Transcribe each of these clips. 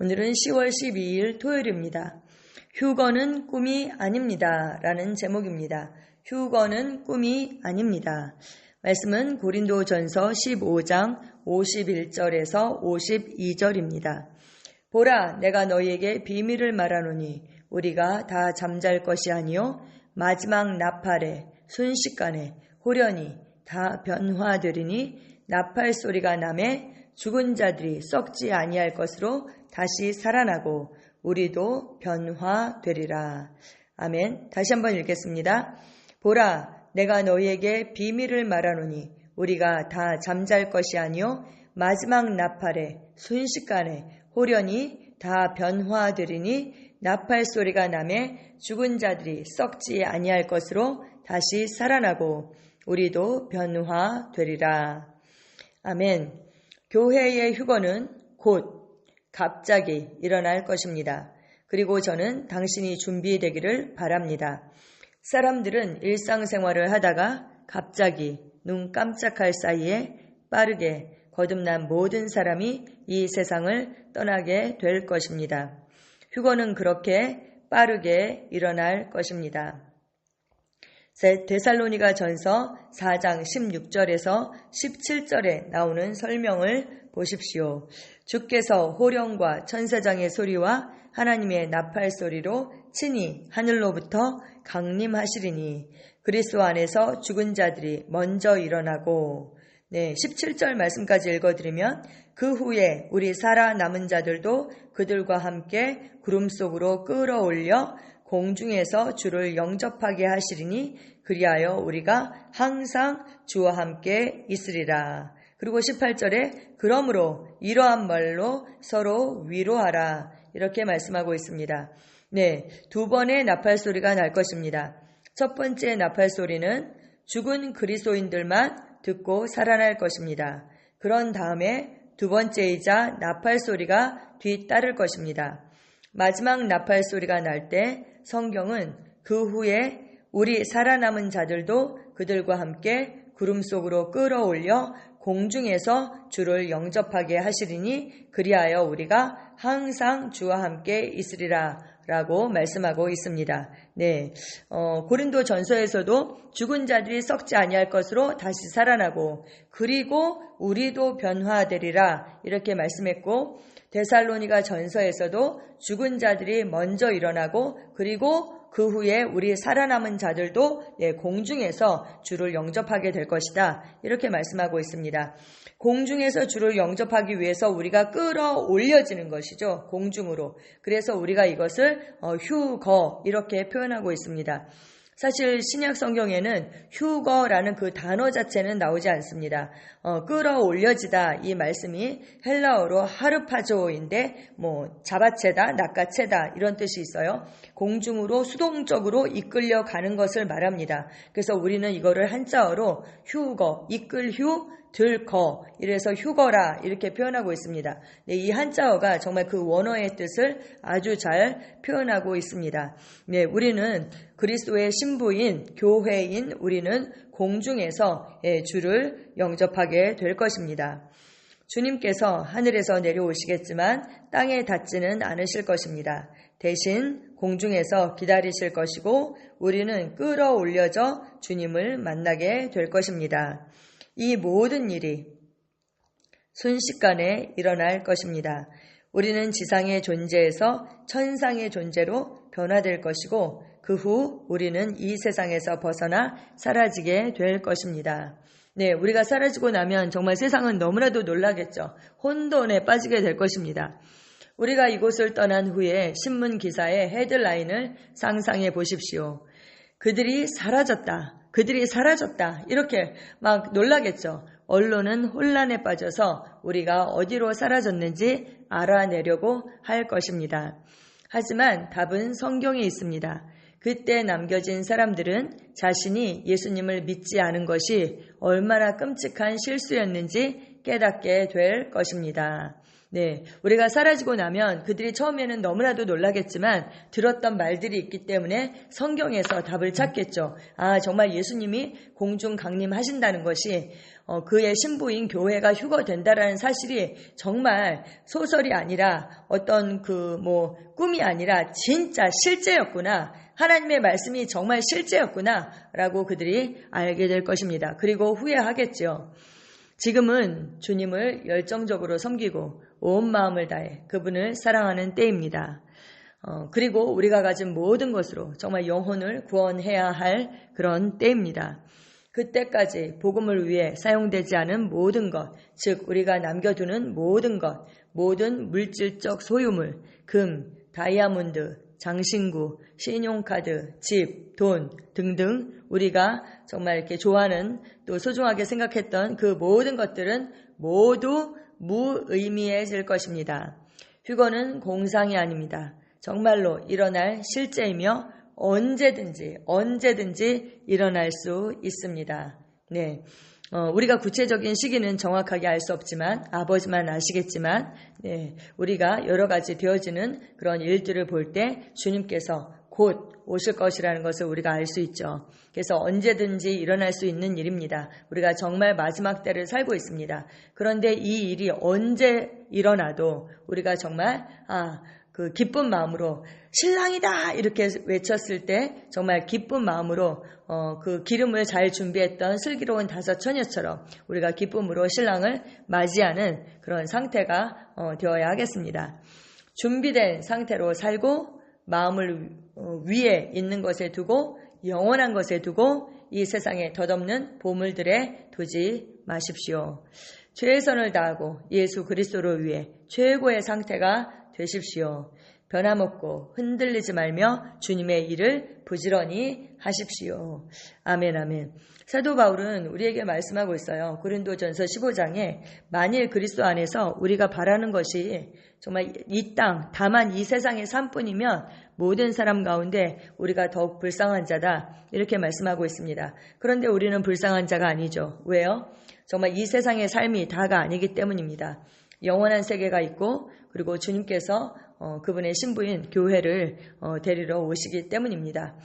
오늘은 10월 12일 토요일입니다. 휴거는 꿈이 아닙니다. 라는 제목입니다. 휴거는 꿈이 아닙니다. 말씀은 고린도 전서 15장 51절에서 52절입니다. 보라, 내가 너희에게 비밀을 말하노니 우리가 다 잠잘 것이 아니요 마지막 나팔에 순식간에 호련히 다 변화되리니 나팔 소리가 남에 죽은 자들이 썩지 아니할 것으로 다시 살아나고 우리도 변화되리라. 아멘. 다시 한번 읽겠습니다. 보라, 내가 너희에게 비밀을 말하노니 우리가 다 잠잘 것이 아니요 마지막 나팔에 순식간에 호련히 다 변화되리니 나팔 소리가 남에 죽은 자들이 썩지 아니할 것으로 다시 살아나고 우리도 변화되리라. 아멘. 교회의 휴거는 곧 갑자기 일어날 것입니다. 그리고 저는 당신이 준비되기를 바랍니다. 사람들은 일상생활을 하다가 갑자기 눈 깜짝할 사이에 빠르게 거듭난 모든 사람이 이 세상을 떠나게 될 것입니다. 휴거는 그렇게 빠르게 일어날 것입니다. 데살로니가 전서 4장 16절에서 17절에 나오는 설명을 보십시오. 주께서 호령과 천사장의 소리와 하나님의 나팔 소리로 친히 하늘로부터 강림하시리니 그리스도 안에서 죽은 자들이 먼저 일어나고 네, 17절 말씀까지 읽어드리면 그 후에 우리 살아남은 자들도 그들과 함께 구름 속으로 끌어올려 공중에서 주를 영접하게 하시리니 그리하여 우리가 항상 주와 함께 있으리라. 그리고 18절에 그러므로 이러한 말로 서로 위로하라. 이렇게 말씀하고 있습니다. 네, 두 번의 나팔 소리가 날 것입니다. 첫 번째 나팔 소리는 죽은 그리스도인들만 듣고 살아날 것입니다. 그런 다음에 두 번째이자 나팔 소리가 뒤따를 것입니다. 마지막 나팔 소리가 날 때 성경은 그 후에 우리 살아남은 자들도 그들과 함께 구름 속으로 끌어올려 공중에서 주를 영접하게 하시리니 그리하여 우리가 항상 주와 함께 있으리라 라고 말씀하고 있습니다. 네. 어, 고린도 전서에서도 죽은 자들이 썩지 아니할 것으로 다시 살아나고 그리고 우리도 변화되리라 이렇게 말씀했고 데살로니가 전서에서도 죽은 자들이 먼저 일어나고 그리고 그 후에 우리 살아남은 자들도 예, 공중에서 주를 영접하게 될 것이다. 이렇게 말씀하고 있습니다. 공중에서 주를 영접하기 위해서 우리가 끌어올려지는 것이죠. 공중으로. 그래서 우리가 이것을 어, 휴거 이렇게 표현 하고 있습니다. 사실 신약 성경에는 휴거라는 그 단어 자체는 나오지 않습니다. 어, 끌어올려지다 이 말씀이 헬라어로 하르파조인데 뭐 잡아채다, 낚아채다 이런 뜻이 있어요. 공중으로 수동적으로 이끌려 가는 것을 말합니다. 그래서 우리는 이거를 한자어로 휴거, 이끌 휴, 들거 이래서 휴거라 이렇게 표현하고 있습니다. 네, 이 한자어가 정말 그 원어의 뜻을 아주 잘 표현하고 있습니다. 네, 우리는 그리스도의 신부인 교회인 우리는 공중에서 예, 주를 영접하게 될 것입니다. 주님께서 하늘에서 내려오시겠지만 땅에 닿지는 않으실 것입니다. 대신 공중에서 기다리실 것이고 우리는 끌어올려져 주님을 만나게 될 것입니다. 이 모든 일이 순식간에 일어날 것입니다. 우리는 지상의 존재에서 천상의 존재로 변화될 것이고 그 후 우리는 이 세상에서 벗어나 사라지게 될 것입니다. 네, 우리가 사라지고 나면 정말 세상은 너무나도 놀라겠죠. 혼돈에 빠지게 될 것입니다. 우리가 이곳을 떠난 후에 신문 기사의 헤드라인을 상상해 보십시오. 그들이 사라졌다. 그들이 사라졌다. 이렇게 막 놀라겠죠. 언론은 혼란에 빠져서 우리가 어디로 사라졌는지 알아내려고 할 것입니다. 하지만 답은 성경에 있습니다. 그때 남겨진 사람들은 자신이 예수님을 믿지 않은 것이 얼마나 끔찍한 실수였는지 깨닫게 될 것입니다. 네, 우리가 사라지고 나면 그들이 처음에는 너무나도 놀라겠지만 들었던 말들이 있기 때문에 성경에서 답을 찾겠죠. 아, 정말 예수님이 공중 강림하신다는 것이 어, 그의 신부인 교회가 휴거된다라는 사실이 정말 소설이 아니라 어떤 그 뭐 꿈이 아니라 진짜 실제였구나. 하나님의 말씀이 정말 실제였구나. 라고 그들이 알게 될 것입니다. 그리고 후회하겠죠. 지금은 주님을 열정적으로 섬기고 온 마음을 다해 그분을 사랑하는 때입니다. 어, 그리고 우리가 가진 모든 것으로 정말 영혼을 구원해야 할 그런 때입니다. 그때까지 복음을 위해 사용되지 않은 모든 것, 즉 우리가 남겨두는 모든 것, 모든 물질적 소유물, 금, 다이아몬드, 장신구, 신용카드, 집, 돈 등등 우리가 정말 이렇게 좋아하는 또 소중하게 생각했던 그 모든 것들은 모두 무의미해질 것입니다. 휴거는 공상이 아닙니다. 정말로 일어날 실제이며 언제든지 언제든지 일어날 수 있습니다. 네. 어, 우리가 구체적인 시기는 정확하게 알 수 없지만 아버지만 아시겠지만 네, 우리가 여러 가지 되어지는 그런 일들을 볼 때 주님께서 곧 오실 것이라는 것을 우리가 알 수 있죠. 그래서 언제든지 일어날 수 있는 일입니다. 우리가 정말 마지막 때를 살고 있습니다. 그런데 이 일이 언제 일어나도 우리가 정말 아, 그 기쁜 마음으로 신랑이다 이렇게 외쳤을 때 정말 기쁜 마음으로 어, 그 기름을 잘 준비했던 슬기로운 다섯 처녀처럼 우리가 기쁨으로 신랑을 맞이하는 그런 상태가 어, 되어야 하겠습니다. 준비된 상태로 살고 마음을 어, 위에 있는 것에 두고 영원한 것에 두고 이 세상에 덧없는 보물들에 두지 마십시오. 최선을 다하고 예수 그리스도를 위해 최고의 상태가 되십시오. 변함없고 흔들리지 말며 주님의 일을 부지런히 하십시오. 아멘, 아멘. 사도 바울은 우리에게 말씀하고 있어요. 고린도전서 15장에 만일 그리스도 안에서 우리가 바라는 것이 정말 이 땅, 다만 이 세상의 삶뿐이면 모든 사람 가운데 우리가 더욱 불쌍한 자다. 이렇게 말씀하고 있습니다. 그런데 우리는 불쌍한 자가 아니죠. 왜요? 정말 이 세상의 삶이 다가 아니기 때문입니다. 영원한 세계가 있고 그리고 주님께서 어, 그분의 신부인 교회를 어, 데리러 오시기 때문입니다.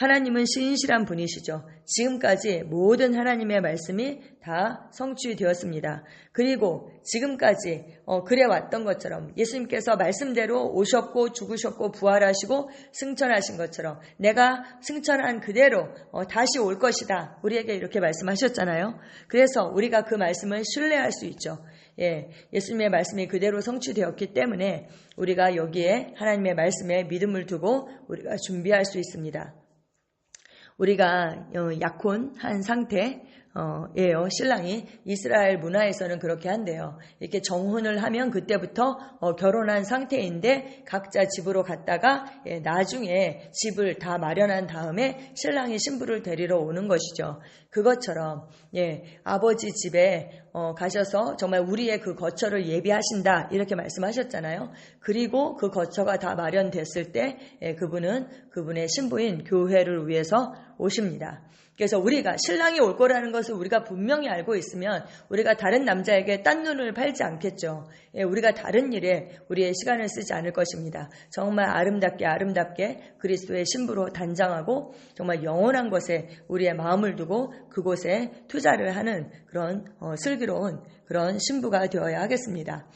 하나님은 신실한 분이시죠. 지금까지 모든 하나님의 말씀이 다 성취되었습니다. 그리고 지금까지 어, 그래 왔던 것처럼 예수님께서 말씀대로 오셨고 죽으셨고 부활하시고 승천하신 것처럼 내가 승천한 그대로 어, 다시 올 것이다. 우리에게 이렇게 말씀하셨잖아요. 그래서 우리가 그 말씀을 신뢰할 수 있죠. 예, 예수님의 말씀이 그대로 성취되었기 때문에 우리가 여기에 하나님의 말씀에 믿음을 두고 우리가 준비할 수 있습니다. 우리가 어, 약혼한 상태, 어, 예요. 신랑이 이스라엘 문화에서는 그렇게 한대요. 이렇게 정혼을 하면 그때부터 어, 결혼한 상태인데 각자 집으로 갔다가 예, 나중에 집을 다 마련한 다음에 신랑이 신부를 데리러 오는 것이죠. 그것처럼 예, 아버지 집에 어, 가셔서 정말 우리의 그 거처를 예비하신다 이렇게 말씀하셨잖아요. 그리고 그 거처가 다 마련됐을 때 예, 그분은 그분의 신부인 교회를 위해서 오십니다. 그래서 우리가 신랑이 올 거라는 것을 우리가 분명히 알고 있으면 우리가 다른 남자에게 딴 눈을 팔지 않겠죠. 예, 우리가 다른 일에 우리의 시간을 쓰지 않을 것입니다. 정말 아름답게 아름답게 그리스도의 신부로 단장하고 정말 영원한 것에 우리의 마음을 두고 그곳에 투자를 하는 그런 어, 슬기로운 그런 신부가 되어야 하겠습니다.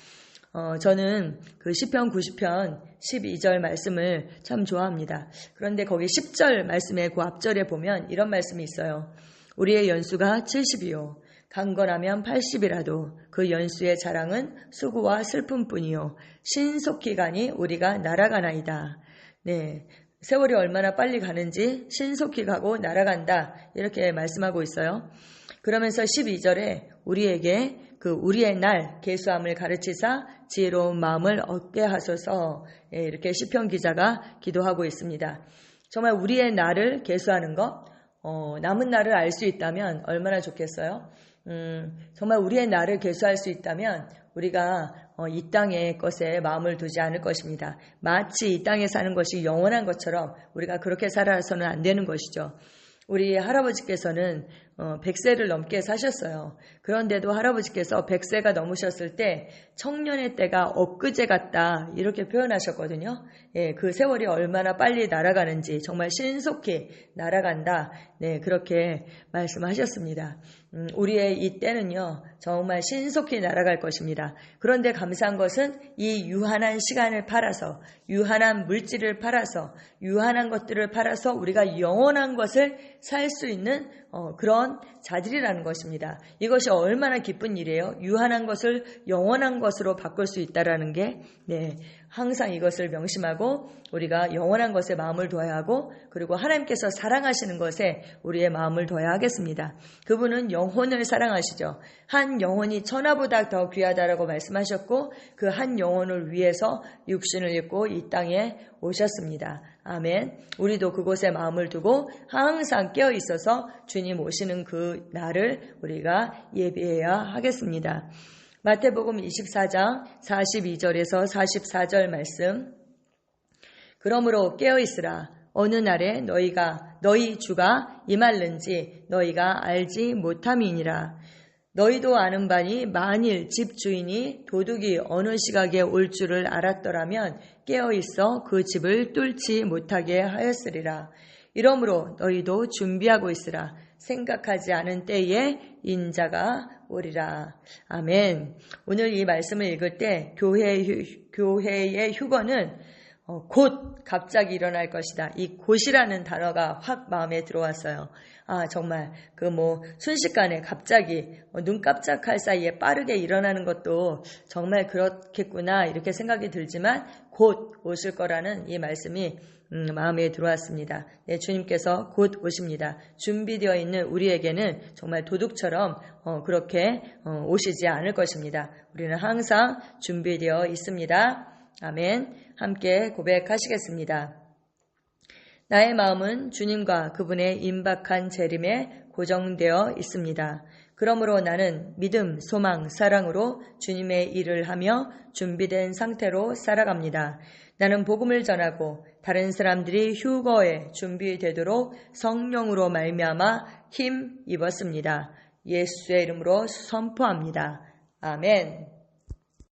어, 저는 그 10편 90편 12절 말씀을 참 좋아합니다. 그런데 거기 10절 말씀의 그 앞절에 보면 이런 말씀이 있어요. 우리의 연수가 70이요. 강건하면 80이라도 그 연수의 자랑은 수고와 슬픔뿐이요. 가니 우리가 날아가나이다. 네. 세월이 얼마나 빨리 가는지 신속히 가고 날아간다. 이렇게 말씀하고 있어요. 그러면서 12절에 우리에게 그 우리의 날 계수함을 가르치사 지혜로운 마음을 얻게 하소서 예, 이렇게 시편 기자가 기도하고 있습니다. 정말 우리의 날을 계수하는 것 어, 남은 날을 알 수 있다면 얼마나 좋겠어요. 음, 정말 우리의 날을 계수할 수 있다면 우리가 어, 이 땅의 것에 마음을 두지 않을 것입니다. 마치 이 땅에 사는 것이 영원한 것처럼 우리가 그렇게 살아서는 안 되는 것이죠. 우리 할아버지께서는 어, 100세를 넘게 사셨어요. 그런데도 할아버지께서 100세가 넘으셨을 때 청년의 때가 엊그제 같다 이렇게 표현하셨거든요. 예, 그 세월이 얼마나 빨리 날아가는지 정말 신속히 날아간다. 네, 그렇게 말씀하셨습니다. 음, 우리의 이 때는요, 정말 신속히 날아갈 것입니다. 그런데 감사한 것은 이 유한한 시간을 팔아서, 유한한 물질을 팔아서, 유한한 것들을 팔아서 우리가 영원한 것을 살 수 있는 어, 그런 자질이라는 것입니다. 이것이 얼마나 기쁜 일이에요. 유한한 것을 영원한 것으로 바꿀 수 있다라는 게, 네, 항상 이것을 명심하고 우리가 영원한 것에 마음을 둬야 하고 그리고 하나님께서 사랑하시는 것에 우리의 마음을 둬야 하겠습니다. 그분은 영혼을 사랑하시죠. 한 영혼이 천하보다 더 귀하다라고 말씀하셨고 그 한 영혼을 위해서 육신을 입고 이 땅에 오셨습니다. 아멘. 우리도 그곳에 마음을 두고 항상 깨어 있어서 주님 오시는 그 날을 우리가 예비해야 하겠습니다. 마태복음 24장 42절에서 44절 말씀. 그러므로 깨어 있으라. 어느 날에 너희가 너희 주가 임할는지 너희가 알지 못함이니라. 너희도 아는 바니 만일 집 주인이 도둑이 어느 시각에 올 줄을 알았더라면 깨어 있어 그 집을 뚫지 못하게 하였으리라. 이러므로 너희도 준비하고 있으라. 생각하지 않은 때에 인자가 오리라. 아멘. 오늘 이 말씀을 읽을 때 교회, 교회의 휴거는 어, 곧 갑자기 일어날 것이다. 이 곧이라는 단어가 확 마음에 들어왔어요. 아, 정말 그 뭐 순식간에 갑자기 어, 눈 깜짝할 사이에 빠르게 일어나는 것도 정말 그렇겠구나 이렇게 생각이 들지만 곧 오실 거라는 이 말씀이 음, 마음에 들어왔습니다. 네, 주님께서 곧 오십니다. 준비되어 있는 우리에게는 정말 도둑처럼 어, 그렇게 어, 오시지 않을 것입니다. 우리는 항상 준비되어 있습니다. 아멘. 함께 고백하시겠습니다. 나의 마음은 주님과 그분의 임박한 재림에 고정되어 있습니다. 그러므로 나는 믿음, 소망, 사랑으로 주님의 일을 하며 준비된 상태로 살아갑니다. 나는 복음을 전하고 다른 사람들이 휴거에 준비되도록 성령으로 말미암아 힘 입었습니다. 예수의 이름으로 선포합니다. 아멘.